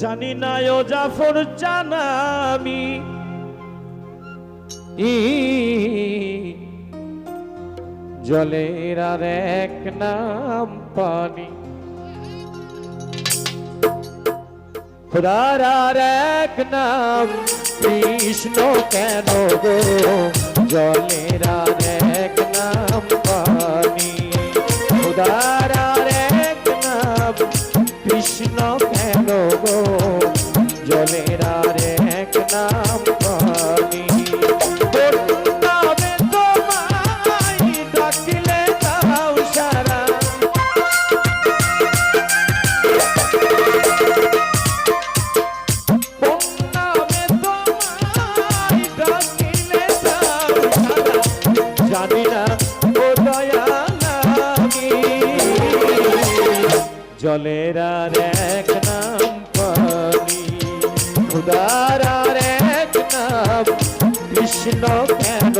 জানি না ও জাফর জানামি। ই জলের আর এক নাম পানি। খোদার আর এক নাম কৃষ্ণ কেন গো? জলের আর এক নাম পানি। খোদার জানি না ও নাম পানি খুদার নাম কৃষ্ণ কেন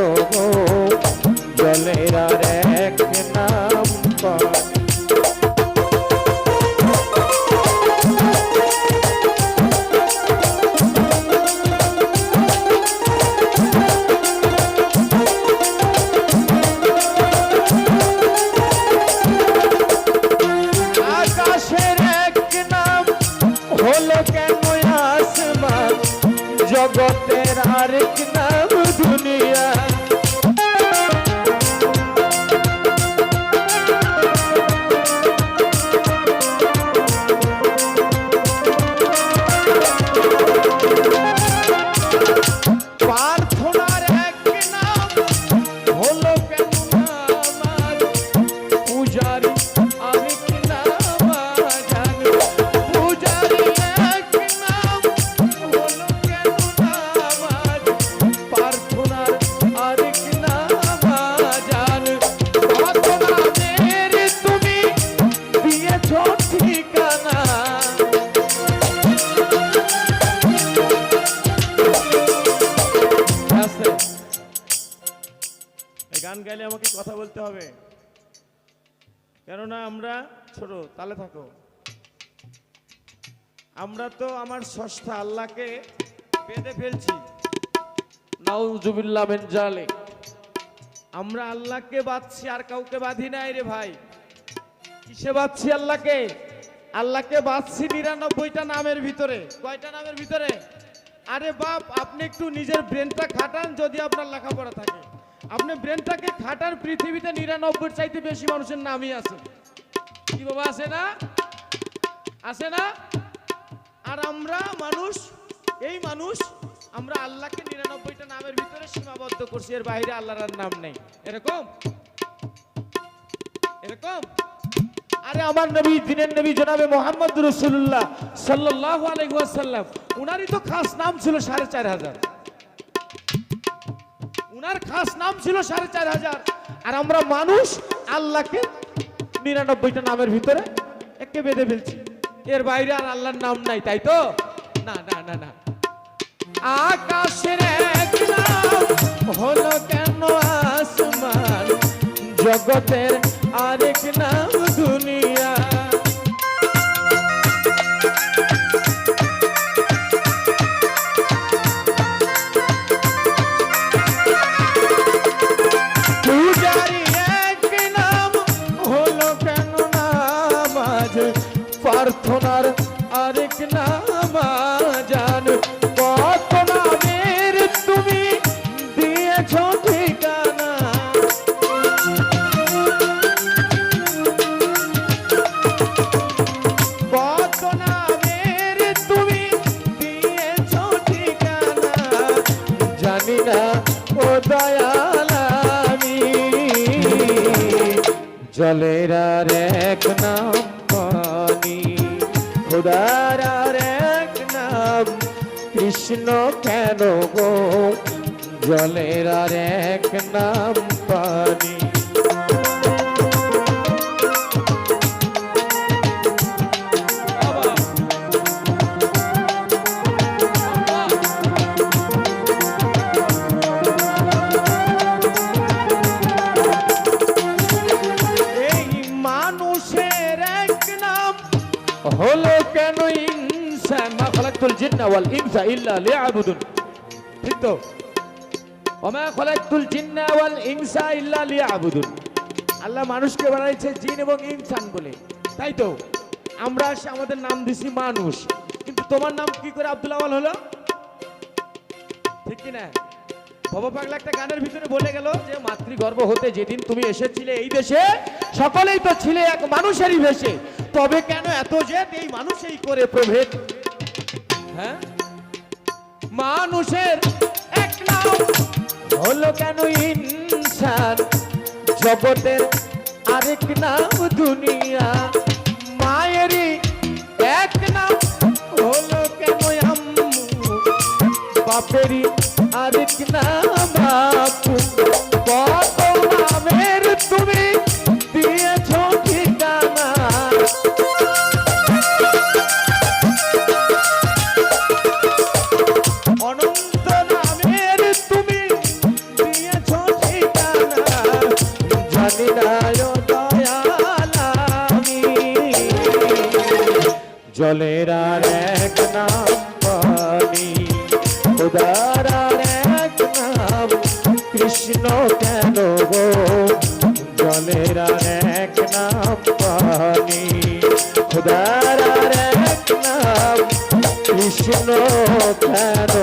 জলের আর এক নাম পানি। হলো কেমন আসমান জগতের আরেক নাম দুনিয়া গাইলে আমাকে কথা বলতে হবে। কেননা আমরা ছোট তালে থাকো। আমরা তো আমার ষষ্ঠা আল্লাহকে বেঁধে ফেলছি। নাউজুবিল্লাহ মিন জালিক। আমরা আল্লাহকে বাঁধছি আর কাউকে বাঁধি নাই রে ভাই। কিসে বাঁধছি আল্লাহকে? আল্লাহকে বাঁধছি নিরানব্বইটা নামের ভিতরে। কয়টা নামের ভিতরে? আরে বাপ আপনি একটু নিজের ব্রেনটা খাটান যদি আপনার লেখাপড়া থাকে। আপনি ব্রেনটাকে খাটার পৃথিবীতে নিরানব্বই চাইতে বেশি মানুষের নামই আছে। কি বাবা, আছে না? আছে না? আর আমরা মানুষ, এই মানুষ, আমরা আল্লাহকে নিরানব্বইটা নামের ভিতরে সীমাবদ্ধ করছি, এর বাইরে আল্লাহর নাম নেই। এরকম? এরকম? আরে আমার নবী, দিনের নবী জনাবে মোহাম্মদ রসুল্লাহ সাল্লাহ আলাইসাল্লাম উনারই তো খাস নাম ছিল সাড়ে চার হাজার। উনার খাস নাম ছিল সাড়ে চার হাজার। আর আমরা মানুষ আল্লাহকে নিরানব্বইটা নামের ভিতরে একে বেঁধে ফেলছি। এর বাইরে আর আল্লাহর নাম নাই, তাই তো? না না না না। আকাশের এক নাম হলো কেন আসমান? জগতের আরেক নাম প্রার্থনার আরেক নাম জান কত নামের তুমি দিয়েছ ঠিকানা। কত নামের তুমি দিয়েছ ঠিকানা। জানি না, ও দয়াল জলের আর এক নাম খোদার আর এক নাম কৃষ্ণ কেন গো? জলের আর এক নাম পানি। খালাকতুল জিন্না ওয়াল ইনসা ইল্লা লিয়াবুদুন। ঠিক তো? ওমা খালাকতুল জিন্না ওয়াল ইনসা ইল্লা লিয়াবুদুন। আল্লাহ মানুষকে বানাইছে জিন এবং ইনসান বলে। তাই তো? আমরা আমাদের নাম দিছি মানুষ। কিন্তু তোমার নাম কি করে আব্দুল আওয়াল হলো? ঠিক কি না? বাবা পাগলা একটা গানের ভিতরে বলে গেল যে, মাতৃগর্ভ হতে যেদিন তুমি এসেছিলে এই দেশে, সকলেই তো ছিলে এক মানুষেরই ভেসে তবে কেন এত জেদ? এই মানুষেই করে প্রভেদ। হ্যাঁ? মানুষের এক নাম হলো কেন ইনসান? জগতের আরেক নাম দুনিয়া। মায়েরই এক নাম হলো কেন আম্মু? বাপেরই আরেক নাম বাপু। খোদার এক নাম, কৃষ্ণ কেন গো? জলের এক নাম পানি। খোদার এক নাম, কৃষ্ণ কেন